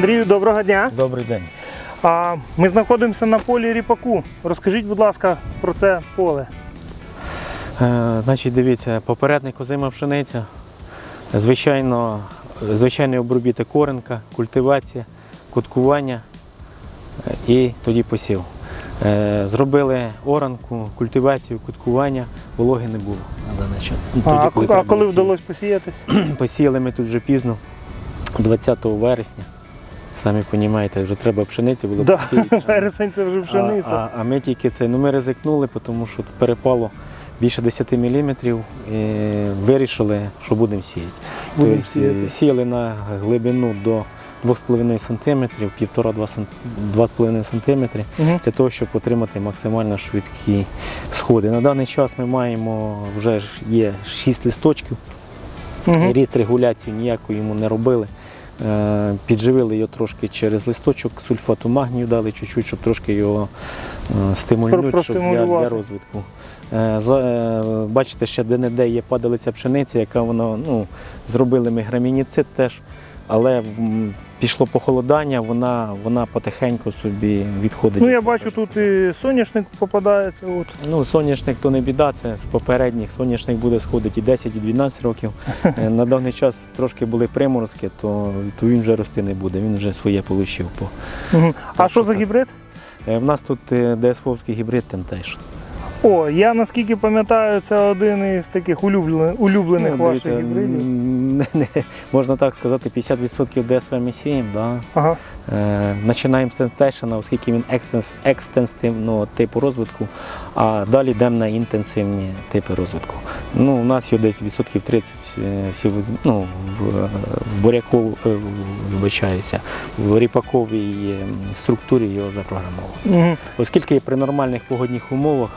Андрію, доброго дня. Добрий день. А, Ми знаходимося на полі ріпаку. Розкажіть, будь ласка, про це поле. Е, значить, дивіться, попередник озима пшениця. Звичайно, звичайний обробіток коренка, культивація, куткування е, і тоді посів. Е, Зробили оранку, культивацію, куткування, вологи не було. Ну, а, а коли вдалося посіятись? Посіяли ми тут вже пізно, 20 вересня. Самі розумієте, вже треба пшеницю було Да, посіяти. Вересень це вже пшениця. А, а, а ми тільки це, ну ми ризикнули, тому що перепало більше 10 мм і вирішили, що будемо сіяти. Будемо тобто, сіяти. е, сіяли на глибину до 2,5 см, 1,5-2,5 см Угу. для того, щоб отримати максимально швидкі сходи. На даний час ми маємо вже є 6 листочків. Угу. Ріст регуляцію ніяку йому не робили. Е, Підживили його трошки через листочок, сульфату магнію дали чуть-чуть, щоб трошки його стимулювати щоб для, для розвитку. Е, е, Бачите, ще де-не-де є падалиця пшениці, яка вона, ну, зробили ми грамініцид теж, але пішло похолодання, вона, вона потихеньку собі відходить. Ну я бачу, тут і соняшник попадається. От. Ну, соняшник то не біда, це з попередніх. Соняшник буде сходити і 10, і 12 років. Е, На даний час трошки були приморозки, то, то він вже рости не буде, він вже своє получив. По. Угу. А Так, що за гібрид? Е, В нас тут е, ДСФовський гібрид Temptation. О, я наскільки пам'ятаю, це один із таких улюблених, улюблених Ну, ваших дивіться, гібридів. не- не- можна так сказати, 50% ДСВ ми сіємо. Да? Ага. Е, Починаємо з Temptation, оскільки він екстенс, екстенсивного типу розвитку, а далі йдемо на інтенсивні типи розвитку. Ну, у нас його десь відсотків 30 е, всього з- ну, в, в буряку, е, вибачаюся, в ріпаковій е, структурі його запрограмовано. Угу. Оскільки при нормальних погодних умовах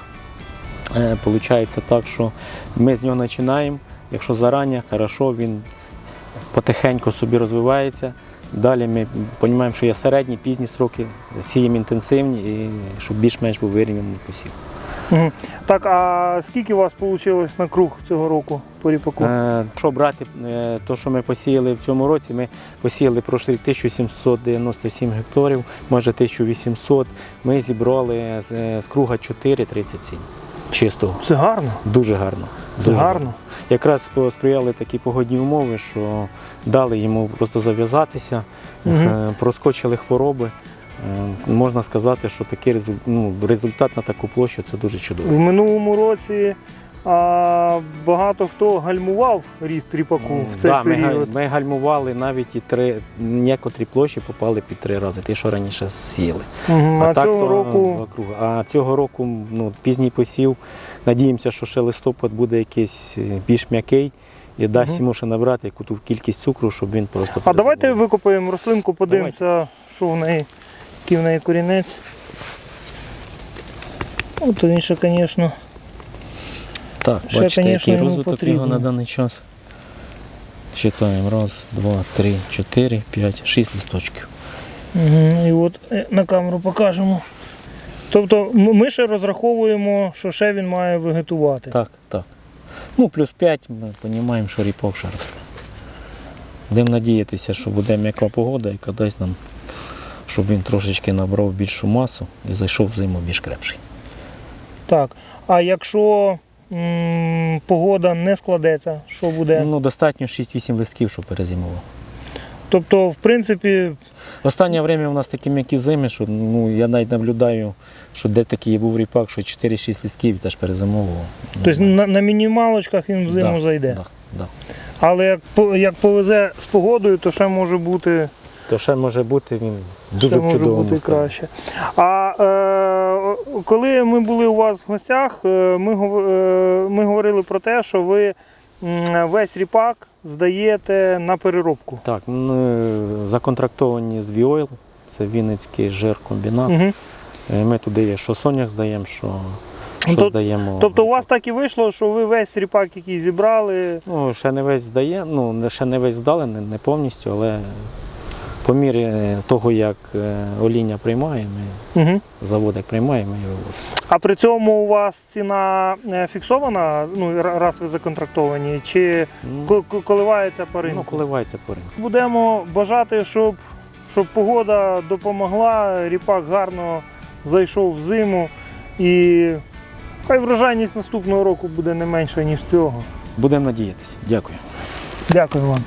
виходить так, що ми з нього починаємо, якщо зарані, хорошо, він потихеньку собі розвивається. Далі ми розуміємо, що є середні, пізні сроки, сіємо інтенсивні, і щоб більш-менш був вирівняний посів. Угу. Так, а скільки у вас вийшло на круг цього року по ріпаку? Е, Якщо брати е, те, що ми посіяли в цьому році, ми посіяли прошлий 1797 гектарів, майже 1800. Ми зібрали е, з круга 4,37 чистого. Це гарно. Дуже гарно. Це Дуже гарно. Якраз сприяли такі погодні умови, що дали йому просто зав'язатися, е, проскочили хвороби. Е, Можна сказати, що такий результат, ну, результат на таку площу це дуже чудово. В минулому році а, багато хто гальмував ріст ріпаку в цей да, ми, період. ми гальмували навіть і три, некоторі площі попали під три рази, ті, що раніше сіяли. Мгм. А, так цього то року. А цього року ну, пізній посів. Надіємося, що ще листопад буде якийсь е, більш м'який і дасть йому ще набрати яку ту кількість цукру, щоб він просто А давайте викопаємо рослинку, подивимося, що в неї, який в неї корінець. От він ще, звісно. Так, Ще, бачите, конечно, який йому розвиток потрібно. його на даний час. Читаємо. Раз, два, три, чотири, п'ять, шість листочків. Угу. І от е, на камеру покажемо. Тобто ми ще розраховуємо, що ще він має вегетувати. Так, так. Ну, плюс 5, ми розуміємо, що ріпок ще росте. Будемо надіятися, що буде м'яка погода, яка дасть нам, щоб він трошечки набрав більшу масу і зайшов в зиму більш крепший. Так. А якщо погода не складеться, що буде? Ну, достатньо 6-8 листків, щоб перезимував. Тобто, в принципі, Останнє время у нас такі м'які зими, що ну, я навіть наблюдаю, що де такий був ріпак, що 4-6 листків теж перезимовував. тобто на, на мінімалочках він в зиму да, зайде. Да, да. Але як, як повезе з погодою, то ще може бути, То ще може бути він дуже в чудовому стані. краще. А е, коли ми були у вас в гостях, е, ми, е, ми говорили про те, що ви весь ріпак здаєте на переробку. Так, ми законтрактовані з Віойл, це Вінницький жиркомбінат. Угу. Е, Ми туди є, що сонях здаємо, що, що То- здаємо. Тобто у вас так і вийшло, що ви весь ріпак, який зібрали, Ну, ще не весь здає, ну, ще не весь здали, не, не повністю, але по мірі того, як е, оління приймає, ми, угу. завод як приймає, ми вивозимо. а при цьому у вас ціна е, фіксована, ну раз ви законтрактовані, чи Ну, ко- ко- коливається по ринку? ну, коливається по ринку. Будемо бажати, щоб щоб погода допомогла, ріпак гарно зайшов в зиму і хай врожайність наступного року буде не менша, ніж цього. Будемо надіятися. Дякую. Дякую вам.